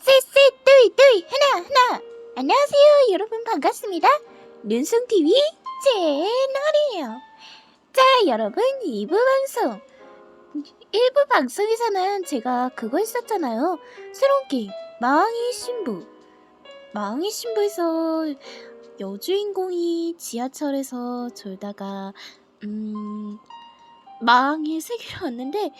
셋셋 뚜이 뚜이 하나 하나 안녕하세요 여러분. 반갑습니다. 눈송TV 채널이에요. 자 여러분 2부 방송. 1부 방송에서는 제가 그거 했었잖아요. 새로운 게임 마왕의 신부. 마왕의 신부에서 여주인공이 지하철에서 졸다가 음 마왕의 세계로 왔는데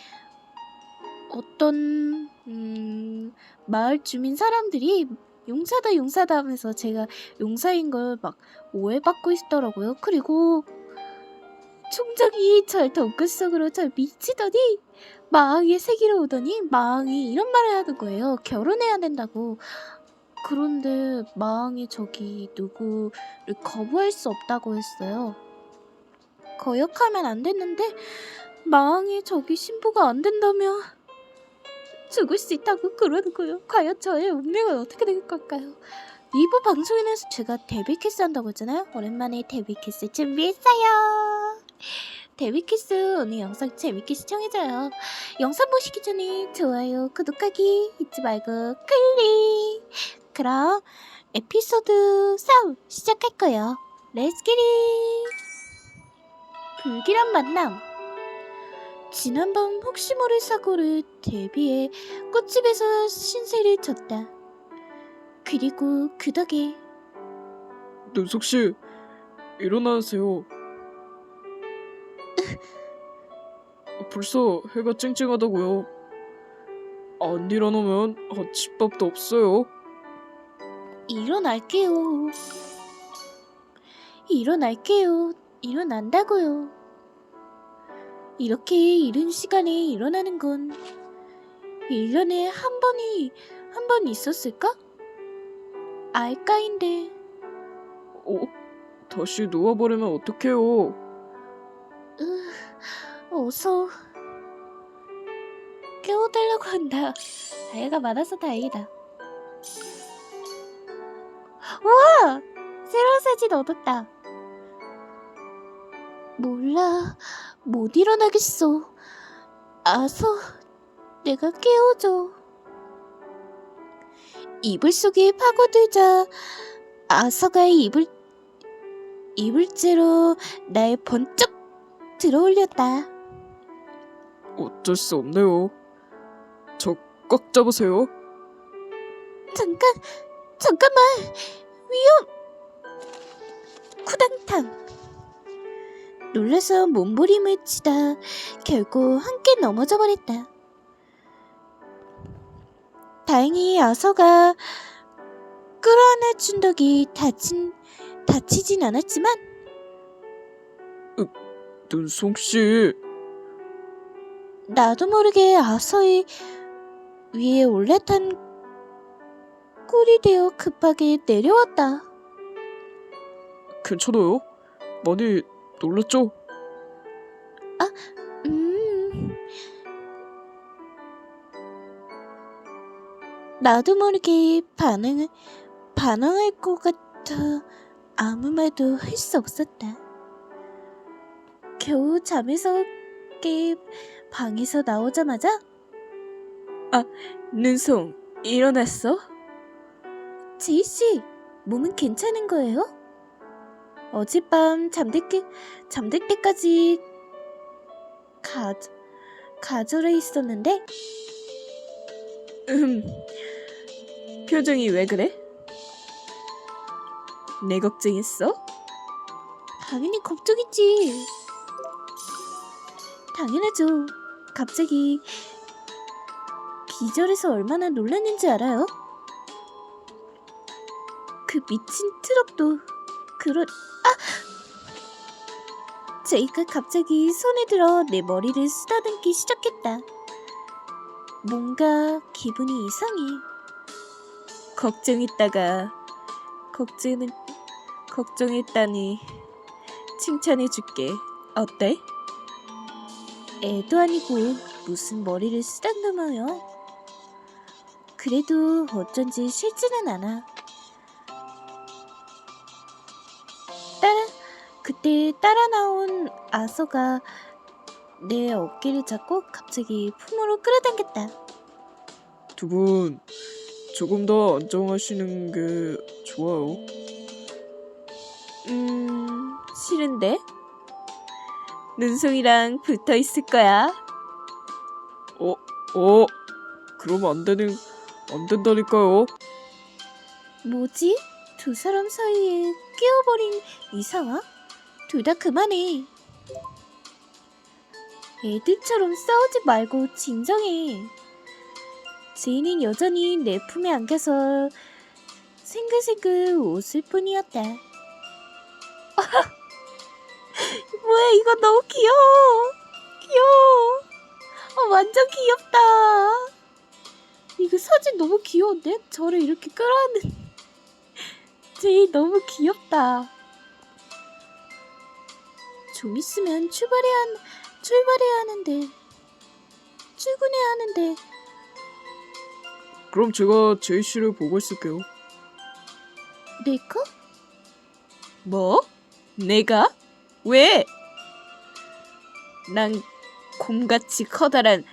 어떤 음 마을 주민 사람들이 용사다 용사다 하면서 제가 용사인 걸 막 오해받고 있더라고요. 그리고 총장이 절 덩끝속으로 절 미치더니 마왕의 세계로 오더니 마왕이 이런 말을 하는 거예요. 결혼해야 된다고. 그런데 마왕이 저기 누구를 거부할 수 없다고 했어요. 거역하면 안 됐는데 마왕이 저기 신부가 안 된다며 죽을 수 있다고 그러는 거예요. 과연 저의 운명은 어떻게 될 걸까요? 2부 방송에는 제가 데뷔 키스 한다고 했잖아요. 오랜만에 데뷔 키스 준비했어요. 데뷔 키스 오늘 영상 재밌게 시청해줘요. 영상 보시기 전에 좋아요, 구독하기 잊지 말고 클릭. 그럼 에피소드 3 시작할 거예요. 렛츠 기릿! 불길한 만남 지난밤 혹시 모를 사고를 대비해 꽃집에서 신세를 졌다. 그리고 그 덕에 눈석 씨, 일어나세요. 벌써 해가 쨍쨍하다고요. 안 일어나면 아침밥도 없어요. 일어날게요. 일어날게요. 일어난다고요. 이렇게 이른 시간에 일어나는 건 1년에 한 번이 한 번 있었을까? 알까인데 어? 다시 누워버리면 어떡해요? 으, 어서 깨워달라고 한다. 다이가 많아서 다행이다. 우와! 새로운 사진 얻었다. 몰라, 못 일어나겠어. 아서, 내가 깨워줘. 이불 속에 파고들자, 아서가 이불, 이불째로 날 번쩍 들어올렸다. 어쩔 수 없네요. 저 꽉 잡으세요. 잠깐, 잠깐만, 위험! 쿠당탕. 놀라서 몸부림을 치다 결국 함께 넘어져 버렸다. 다행히 아서가 끌어안아 준 덕이 다친, 다치진 않았지만 눈송 씨, 나도 모르게 아서의 위에 올라탄 꿀이 되어 급하게 내려왔다. 괜찮아요? 많이 놀랐죠? 음. 나도 모르게 반응을, 반응할 것 같아 아무 말도 할 수 없었다. 겨우 잠에서 깨 방에서 나오자마자 눈송, 일어났어? 제이씨, 몸은 괜찮은 거예요? 어젯밤 잠들, 게, 잠들 때까지 가, 가절해 있었는데 음, 표정이 왜 그래? 내 걱정했어? 당연히 걱정했지. 당연하죠. 갑자기 기절해서 얼마나 놀랐는지 알아요? 그 미친 트럭도 그런 아! 제이가 갑자기 손에 들어 내 머리를 쓰다듬기 시작했다. 뭔가 기분이 이상해. 걱정했다가 걱정은 걱정했다니 칭찬해줄게. 어때? 애도 아니고 무슨 머리를 쓰다듬어요. 그래도 어쩐지 싫지는 않아. 그때 따라 나온 아서가 내 어깨를 잡고 갑자기 품으로 끌어당겼다. 두 분 조금 더 안정하시는 게 좋아요. 음, 싫은데? 눈송이랑 붙어 있을 거야. 어, 어, 그럼 안 되는, 안 된다니까요. 뭐지? 두 사람 사이에 끼어버린 이 상황? 둘 다 그만해. 애들처럼 싸우지 말고 진정해. 제인은 여전히 내 품에 안겨서 생글생글 웃을 뿐이었다. 뭐야 이거 너무 귀여워. 귀여워. 어, 완전 귀엽다. 이거 사진 너무 귀여운데? 저를 이렇게 끌어안는 제이 너무 귀엽다. 좀 있으면 출발해야 한, 출발해야 하는데 출근해야 하는데 그럼 제가 제이 씨를 보고 있을게요. 내가? 뭐? 내가? 왜? 난 곰같이 커다란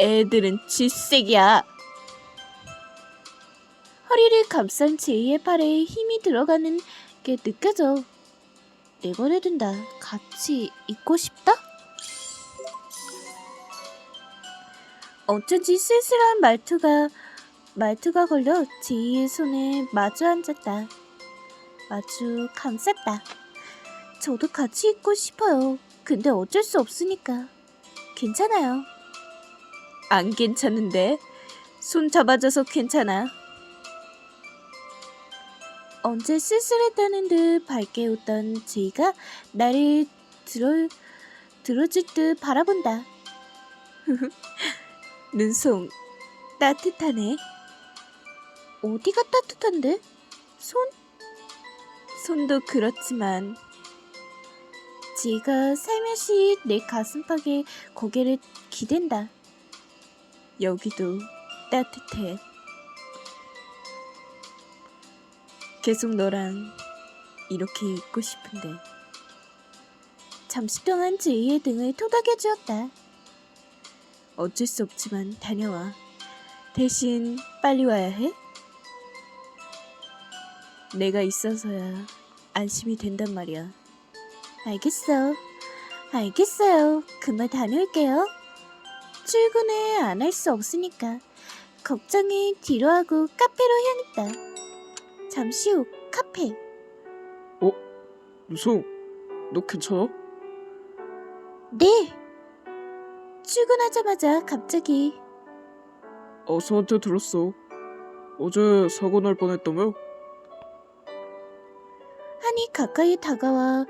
애들은 질색이야. 허리를 감싼 제이의 팔에 힘이 들어가는 게 느껴져. 내버려둔 다. 같이 있고 싶다? 어쩐지 쓸쓸한 말투가 말투가 걸려 제이의 손에 마주 앉았다. 마주 감쌌다. 저도 같이 있고 싶어요. 근데 어쩔 수 없으니까. 괜찮아요. 안 괜찮은데? 손 잡아줘서 괜찮아. 언제 쓸쓸했다는 듯 밝게 웃던 제이가 나를 들어 들어줄 듯 바라본다. 눈송 따뜻하네. 어디가 따뜻한데? 손? 손도 그렇지만 제이가 살며시 내 가슴팍에 고개를 기댄다. 여기도 따뜻해. 계속 너랑 이렇게 있고 싶은데 잠시 동안 제이의 등을 토닥여 주었다. 어쩔 수 없지만 다녀와. 대신 빨리 와야 해? 내가 있어서야 안심이 된단 말이야. 알겠어. 알겠어요. 그만 다녀올게요. 출근을 안 할 수 없으니까 걱정이 뒤로 하고 카페로 향했다. 잠시 후 카페. 눈송, 너 괜찮아? 네. 출근하자마자 갑자기 어서한테 들었어. 어제 사고 날 뻔했다며? 한이 가까이 다가와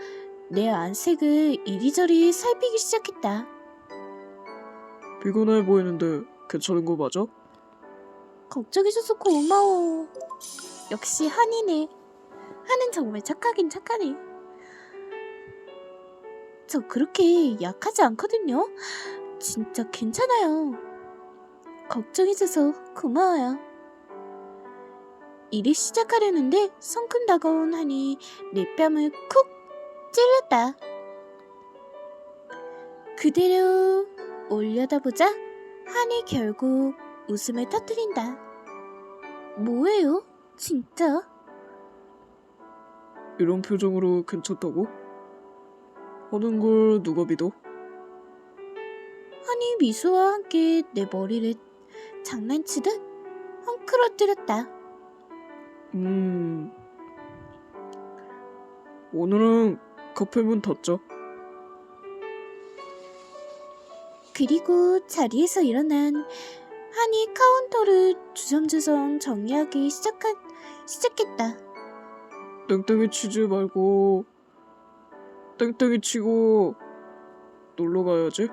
내 안색을 이리저리 살피기 시작했다. 피곤해 보이는데 괜찮은 거 맞아? 걱정해줘서 고마워. 역시 한이네. 한은 정말 착하긴 착하네. 저 그렇게 약하지 않거든요. 진짜 괜찮아요. 걱정해줘서 고마워요. 일을 시작하려는데 성큼 다가온 한이 내 뺨을 쿡 찔렀다. 그대로 올려다보자 한이 결국 웃음을 터뜨린다. 뭐예요? 진짜? 이런 표정으로 괜찮다고? 하는 걸 누가 믿어? 한이 미소와 함께 내 머리를 장난치듯 헝클어뜨렸다. 음... 오늘은 카페 문 닫자. 그리고 자리에서 일어난 한이 카운터를 주섬주섬 정리하기 시작한, 시작했다. 땡땡이 치지 말고 땡땡이 치고 놀러 가야지.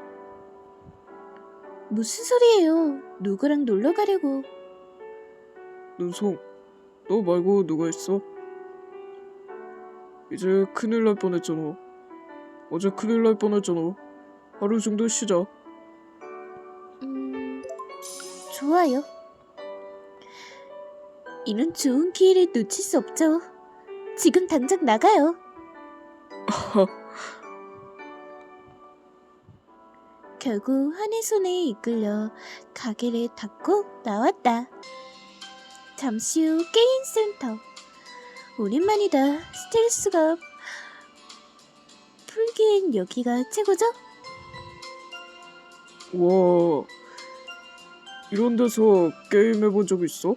무슨 소리예요? 누구랑 놀러 가려고? 눈송, 너 말고 누가 있어? 이제 큰일 날 뻔했잖아. 어제 큰일 날 뻔했잖아. 하루 정도 쉬자. 좋아요. 이런 좋은 기회를 놓칠 수 없죠. 지금 당장 나가요. 결국 한의 손에 이끌려 가게를 닫고 나왔다. 잠시 후 게임 센터. 오랜만이다. 스트레스가 풀기엔 여기가 최고죠? 와, 이런 데서 게임 해본 적 있어?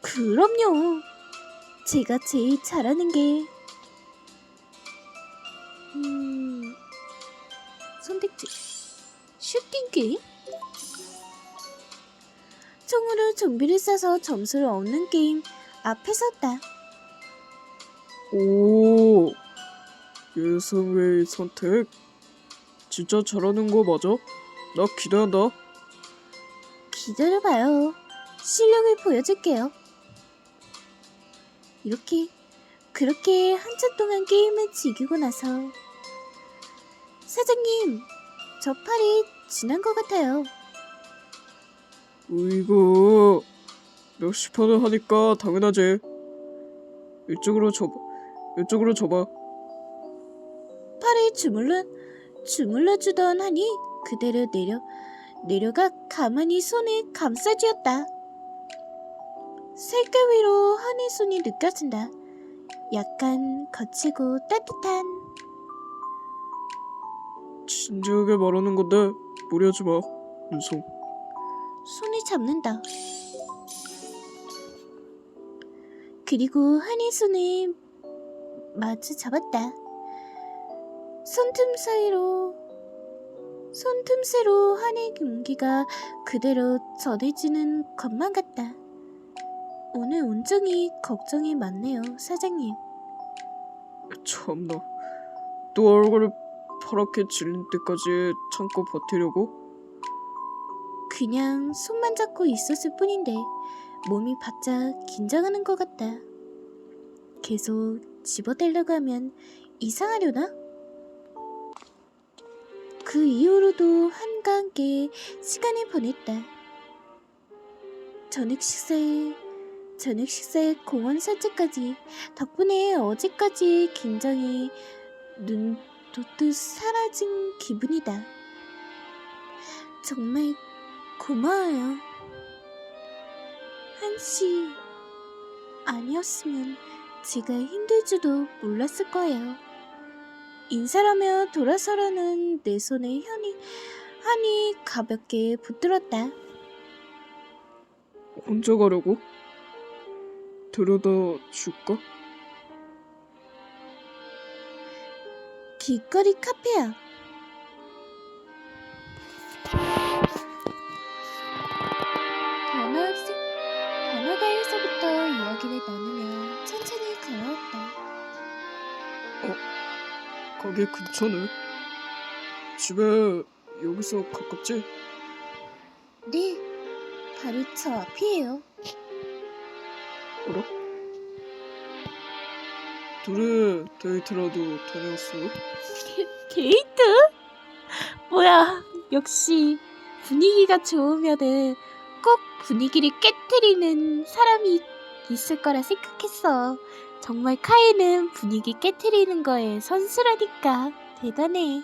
그럼요. 제가 제일 잘하는 게 음, 선택지 슈팅 게임? 총으로 좀비를 쏴서 점수를 얻는 게임 앞에 섰다. 오, 예상 외의 선택. 진짜 잘하는 거 맞아? 나 기대한다. 기다려봐요. 실력을 보여줄게요. 이렇게 그렇게 한참 동안 게임을 즐기고 나서 사장님, 저 팔이 지난 것 같아요. 이거 몇십 판을 하니까 당연하지. 이쪽으로 줘봐. 이쪽으로 줘봐. 팔에 주물러 주물러주던 하니 그대로 내려 내려가 가만히 손을 감싸쥐었다. 살결 위로 하니 손이 느껴진다. 약간 거치고 따뜻한 진지하게 말하는 건데 무리하지 마. 눈송. 손을 잡는다. 그리고 한이 손을 마주 잡았다. 손틈 사이로 손틈새로 한의 용기가 그대로 전해지는 것만 같다. 오늘 온종일 걱정이 많네요, 사장님. 참나. 또 얼굴을 파랗게 질린 때까지 참고 버티려고? 그냥 손만 잡고 있었을 뿐인데 몸이 바짝 긴장하는 것 같다. 계속 집어대려고 하면 이상하려나? 그 이후로도 함께 시간을 보냈다. 저녁 식사에 저녁 식사에 공원 산책까지 덕분에 어제까지 긴장이 눈 돋듯 사라진 기분이다. 정말 고마워요. 한씨 아니었으면 제가 힘들지도 몰랐을 거예요. 인사라며 돌아서려는 내 손에 현이 한이 가볍게 붙들었다. 혼자 가려고? 데려다 줄까? 길거리 카페야. 번화학생 번화가에서부터 이야기를 나누며 천천히 걸어왔다. 가게 근처네. 집에 여기서 가깝지? 네, 바로 저 앞이에요. 알아? 둘이 데이트라도 다녀왔어? 데이트? 뭐야, 역시 분위기가 좋으면은 꼭 분위기를 깨뜨리는 사람이 있을 거라 생각했어. 정말 카이는 분위기 깨뜨리는 거에 선수라니까 대단해.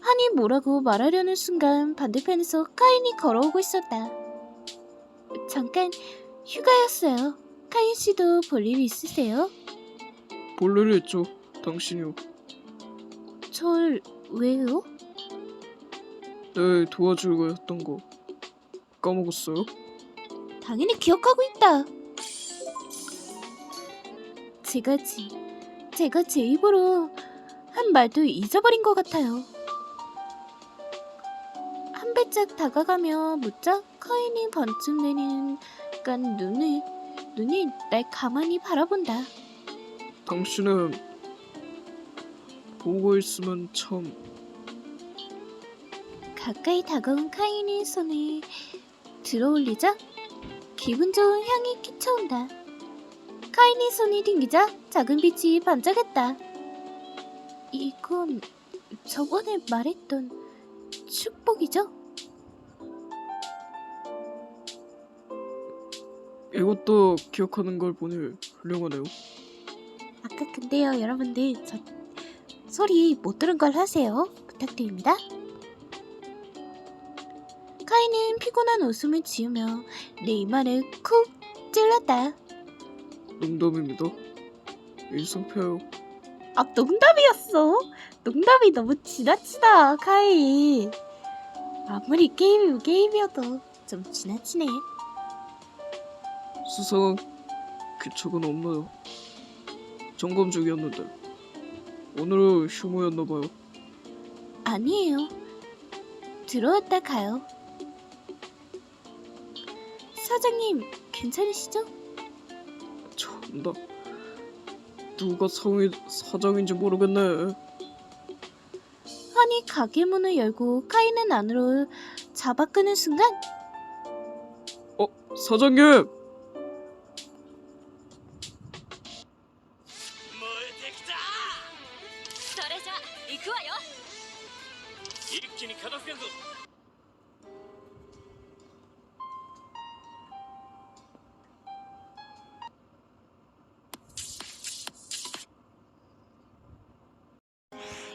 한이 뭐라고 말하려는 순간 반대편에서 카인이 걸어오고 있었다. 잠깐 휴가였어요. 카인 씨도 볼일 있으세요? 볼 일이 있죠. 당신이요. 절 왜요? 내 도와주려고 했던 거 까먹었어요? 당연히 기억하고 있다. 제가 지, 제가 제 입으로 한 말도 잊어버린 것 같아요. 한 발짝 다가가며 묻자 카인이 반쯤 내리는 간 눈을 눈이 날 가만히 바라본다. 당신은 보고 있으면 참 가까이 다가온 카인의 손을 들어올리자 기분 좋은 향이 끼쳐온다. 카인의 손이 튕기자 작은 빛이 반짝였다. 이건 저번에 말했던 축복이죠? 이것도 기억하는 걸 보니 훌륭하네요. 아까 근데요 여러분들 저 소리 못 들은 걸 하세요. 부탁드립니다. 카이는 피곤한 웃음을 지으며 내 이마를 쿡 찔렀다. 농담입니다. 일성표요. 아 농담이었어? 농담이 너무 지나치다 카이. 아무리 게임이면 게임이어도 좀 지나치네. 수상한 기척은 없나요? 점검 중이었는데 오늘은 휴무였나봐요. 아니에요. 들어왔다 가요. 사장님 괜찮으시죠? 참나 누가 성이 사장인지 모르겠네. 환희 가게 문을 열고 카이는 안으로 잡아 끄는 순간 어 사장님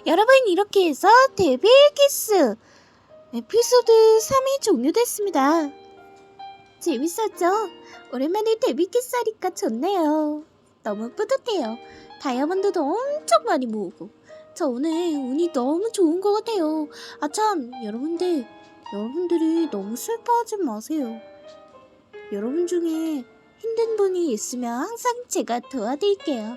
여러분 이렇게 해서 데뷔 키스 에피소드 3이 종료됐습니다. 재밌었죠? 오랜만에 데뷔 키스 하니까 좋네요. 너무 뿌듯해요. 다이아몬드도 엄청 많이 모으고 저 오늘 운이 너무 좋은 것 같아요. 아 참 여러분들 여러분들이 너무 슬퍼하지 마세요. 여러분 중에 힘든 분이 있으면 항상 제가 도와드릴게요.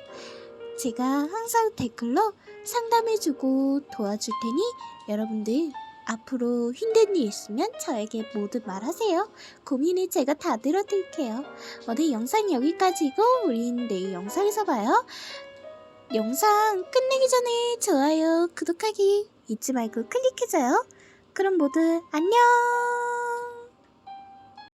제가 항상 댓글로 상담해주고 도와줄 테니 여러분들 앞으로 힘든 일 있으면 저에게 모두 말하세요. 고민을 제가 다 들어드릴게요. 오늘 영상 여기까지고 우린 내일 영상에서 봐요. 영상 끝내기 전에 좋아요, 구독하기 잊지 말고 클릭해줘요. 그럼 모두 안녕!